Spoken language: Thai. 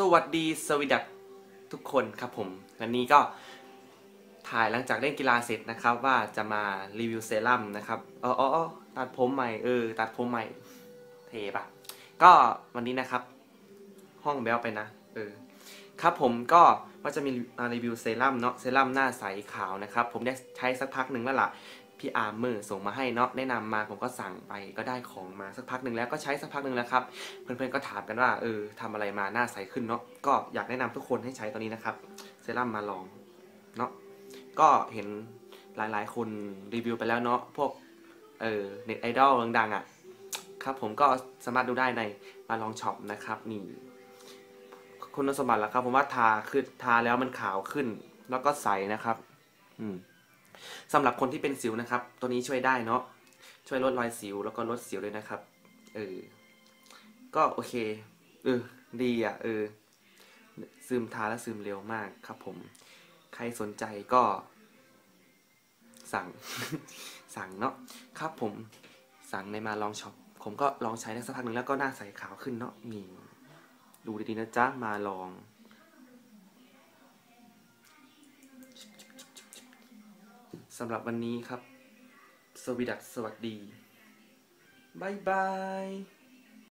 สวัสดีสวีดัตทุกคนครับผมวันนี้ก็ถ่ายหลังจากเล่นกีฬาเสร็จนะครับว่าจะมารีวิวเซรั่มนะครับอ๋ออ๋ออ๋อตัดผมใหม่เออตัดผมใหม่เทปะก็วันนี้นะครับ ห้องแบลไปนะเออครับผมก็ว่าจะมีมารีวิวเซรั่มเนาะเซรั่มหน้าใสขาวนะครับ ผมได้ใช้สักพักหนึ่งแล้วล่ะ พี่อาร์มมือส่งมาให้เนาะแนะนำมาผมก็สั่งไปก็ได้ของมาสักพักหนึ่งแล้วก็ใช้สักพักหนึ่งแล้วครับ เพื่อนๆก็ถามกันว่าเออทำอะไรมาหน้าใสขึ้นเนาะก็อยากแนะนำทุกคนให้ใช้ตัวนี้นะครับเซรั่มมาลองเนาะก็เห็นหลายๆ คนรีวิวไปแล้วเนาะพวกเออเน็ตไอดอลดังๆอะครับผมก็สามารถดูได้ในมาลองช็อปนะครับนี่คุณสมบัติแล้วครับผมว่าทาคือทาแล้วมันขาวขึ้น แล้วก็ใสนะครับ อืม สำหรับคนที่เป็นสิวนะครับ ตัวนี้ช่วยได้เนาะช่วยลดรอยสิวแล้วก็ลดสิวด้วยนะครับ เออ ก็โอเค เออ ดีอะ เออ ซึมทาแล้วซึมเร็วมากครับผม ใครสนใจก็ สั่ง สั่งเนาะ ครับผม สั่งในมาลองช็อป ผมก็ลองใช้ได้สักพักหนึ่งแล้วก็หน้าใสขาวขึ้นเนาะนี่ดูดีๆนะจ๊ะ มาลอง สำหรับวันนี้ครับ สวีดัสสวัสดี บายบาย